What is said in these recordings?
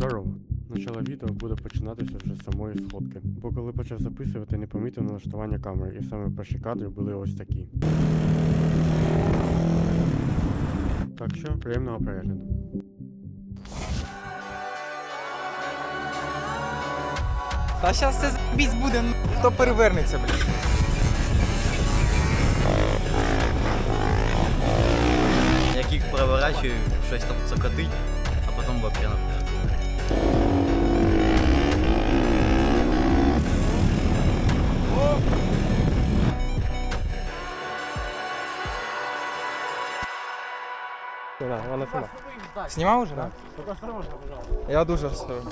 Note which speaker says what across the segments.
Speaker 1: Здорово. Начало відео буде починатися вже з самої сходки. Бо коли почав записувати, не помітив налаштування камери, і саме перші кадри були ось такі. Так що, приємного перегляду.
Speaker 2: Та щас це з***бісь буде, хто перевернеться, блядь.
Speaker 3: Як їх переворачую, щось там цокотить, а потім вообще
Speaker 1: Вона сама.
Speaker 2: Знімав уже, так? Я дуже сором.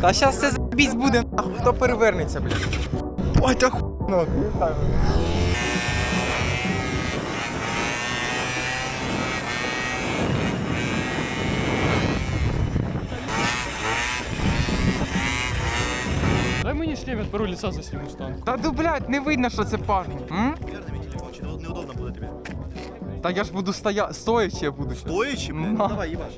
Speaker 2: Та щас це з***бісь буде, нахуй, хто перевернеться, блядь. Ой, та хуй нахуй.
Speaker 4: Дай мені шлем, я пару лица засниму станку.
Speaker 2: Та ну, блядь, не видно, що це парні. М?
Speaker 3: Верни мій телефон, чи неудобно буде тобі.
Speaker 2: Та я ж буду стоя... стоячи я буду.
Speaker 3: Стоячи, блядь?
Speaker 2: На.
Speaker 3: Ну давай, їбаш.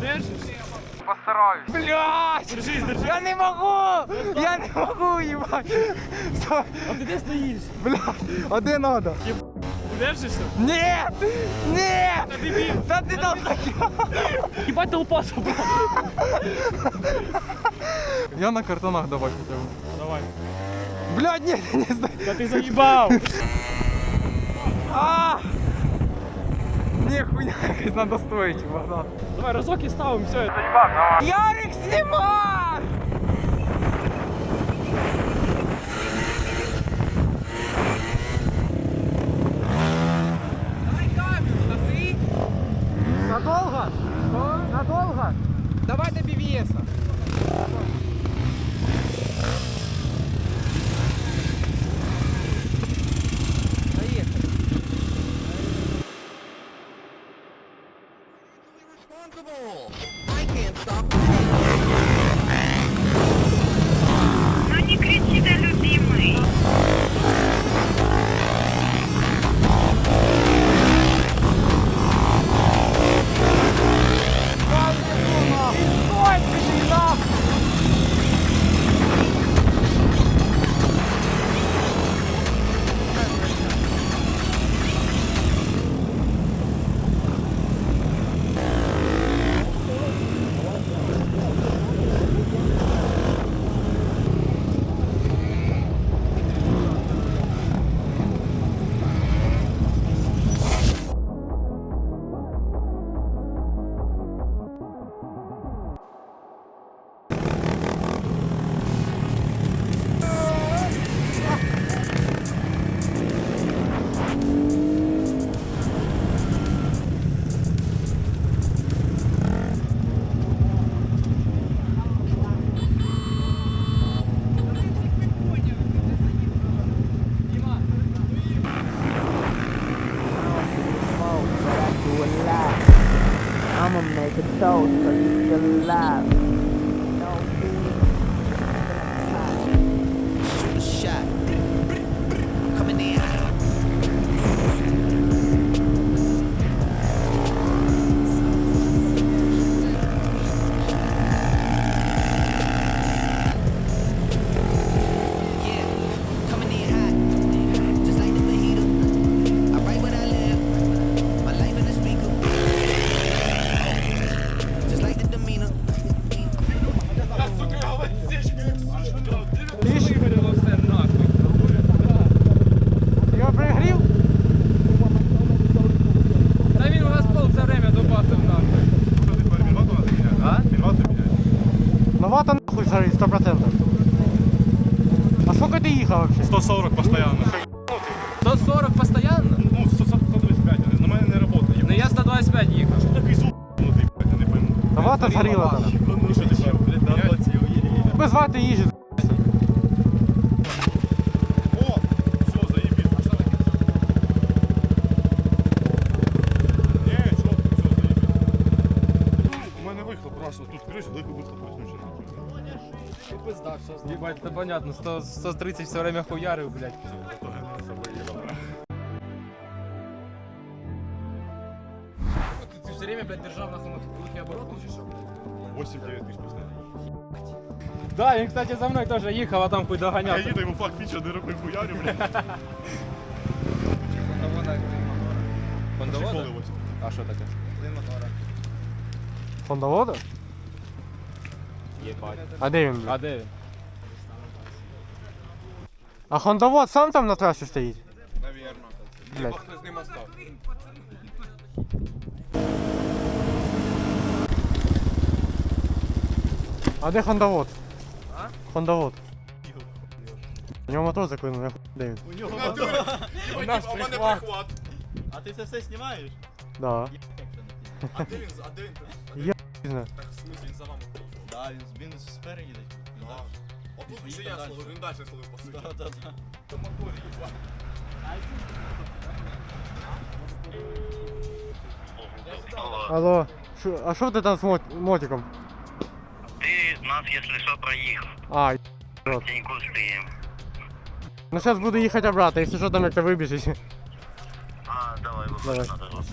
Speaker 4: Держиш?
Speaker 2: Постараюсь. Блядь!
Speaker 4: Держись, держись.
Speaker 2: Я не могу! Я не могу, їбать! Стой.
Speaker 4: А ти де стоїш?
Speaker 2: Блядь, а де надо?
Speaker 4: Держишся?
Speaker 2: Нет! Нет!
Speaker 4: Та дебіл.
Speaker 2: Да ты там
Speaker 4: Їбать толпа собрала.
Speaker 2: Я на картонах давай хотя бы.
Speaker 4: Давай.
Speaker 2: Блядь, нет, не знаю.
Speaker 4: Та ти заїбав.
Speaker 2: А! Не, хуйня, якась надо стоїть, Богдан.
Speaker 4: Давай разок і ставимо, все, я заїбав.
Speaker 2: Ярик, снимай!
Speaker 5: Ну
Speaker 6: 140 постоянно.
Speaker 4: 140 постоянно?
Speaker 6: Ну, 125, на мене не работає.
Speaker 4: Ну я 125 їхав.
Speaker 6: Такий зуб, ну ти, блядь, я не пойму.
Speaker 1: Новато згоріло там.
Speaker 6: Ну, що ти ще, блядь, на році уїдь.
Speaker 1: Без вати
Speaker 4: мать, это понятно, 100, 130 все время хуярил, блядь.
Speaker 7: Ты все время, блядь, держал нахуй на кухне оборот, ну
Speaker 6: 8-9 тысяч
Speaker 7: Да, и кстати, за мной тоже ехал, а там хуй доганяв.
Speaker 6: Я їду, йому факт нічого не робив, хуярю, блядь. Хондовода?
Speaker 7: А что такое?
Speaker 8: Хондовода?
Speaker 7: Єбать.
Speaker 8: А де блядь?
Speaker 7: А де?
Speaker 8: А хондавод сам там на трасі стоїть?
Speaker 6: Навірно.
Speaker 8: Блядь.
Speaker 7: З ним остав?
Speaker 8: А де хондавод? А? Хондавод. У нього мотор заклинув, я хуй де він?
Speaker 6: У нього У нас прихват.
Speaker 3: А ти це все знімаєш?
Speaker 8: Да.
Speaker 6: А де він? А де він?
Speaker 8: Пізно.
Speaker 6: Так, в смысле, він за вами.
Speaker 3: Да, він, він спереді десь.
Speaker 6: Да. Отут ще я словив, він далі словив по суті.
Speaker 3: Да, да, да.
Speaker 8: Алло, шо, а що ти там з мот- мотиком?
Speaker 5: Ты нас, если что, проехал.
Speaker 8: А,
Speaker 5: Теньку стоим.
Speaker 8: ну зараз буду їхати обратно, якщо що там як то вибіжиш.
Speaker 5: А, давай,
Speaker 8: Давай.
Speaker 5: выходи на дорогу.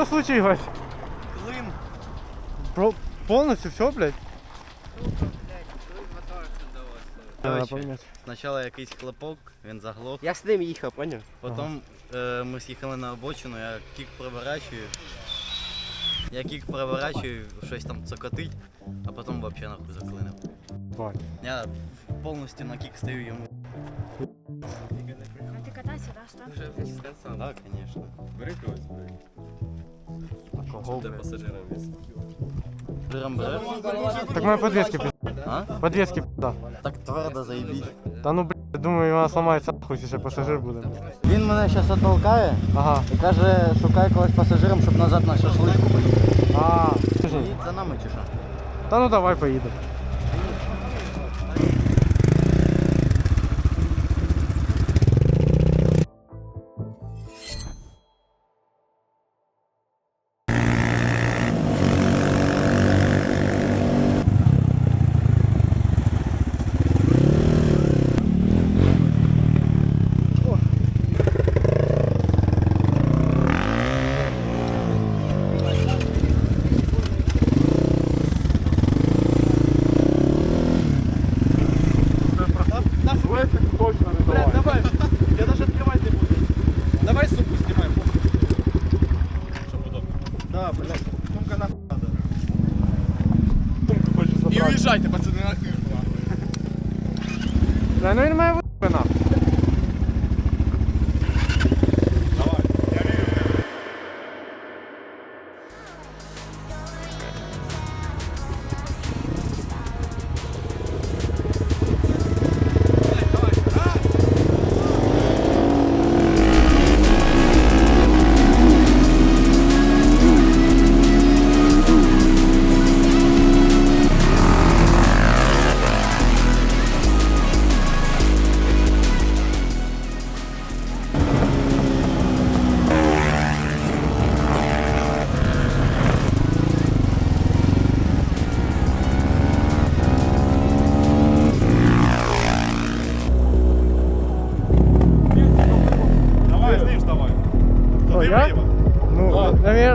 Speaker 8: Що случилось?
Speaker 3: Клин.
Speaker 8: Про... Повністю все, блядь?
Speaker 3: Короче, спочатку якийсь хлопок, він заглох.
Speaker 2: Я з ним їхав, поняв?
Speaker 3: Потім е, ми з'їхали на обочину, я кік проворачую. Я кік проворачую, щось там цокотить, а потім взагалі нахуй заклинив.
Speaker 8: Бать.
Speaker 3: Я повністю на кік стою йому.
Speaker 9: А ты катайся, да, что?
Speaker 3: Так, звісно.
Speaker 7: Бери когось. Пасажира
Speaker 3: береш?
Speaker 8: Так мы подвески пи***.
Speaker 3: А?
Speaker 8: Подвески пи***.
Speaker 3: Так твердо заебись.
Speaker 8: Та ну блядь, я думаю, вона сломається нахуй, ще пасажир буде.
Speaker 3: Він мене зараз оттолкає
Speaker 8: Ага.
Speaker 3: і каже, шукай когось пасажиром, щоб назад на шашличку поїхати.
Speaker 8: А,
Speaker 3: за нами чи що?
Speaker 8: та ну давай поїдемо. Runway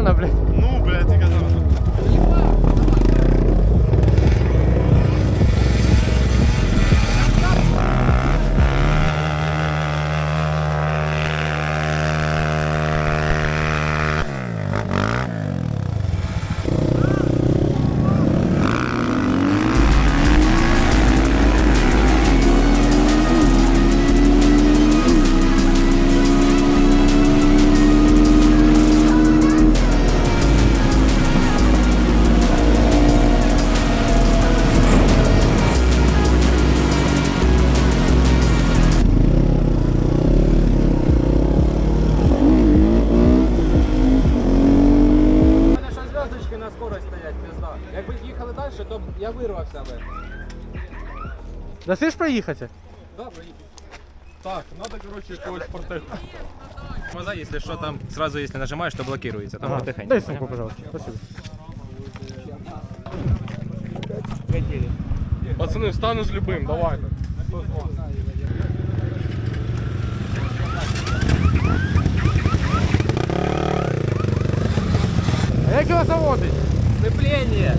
Speaker 8: Ну, блядь.
Speaker 6: Ну, блядь, ти казав.
Speaker 7: на скорость стоять, пизда. Якби їхали далі, то б я вирвався би.
Speaker 8: Дасиш проїхати?
Speaker 7: Добре, їдь.
Speaker 6: Так, надо, короче, якогось спортивного.
Speaker 7: Тормоза, если что, там сразу, если нажимаешь, то блокируется. Там
Speaker 8: Ага.
Speaker 7: тихонько.
Speaker 8: Дай сумку, пожалуйста. Спасибо.
Speaker 4: Пацани, встану з любим, давайте.
Speaker 8: Його заводить?
Speaker 7: Сцепление!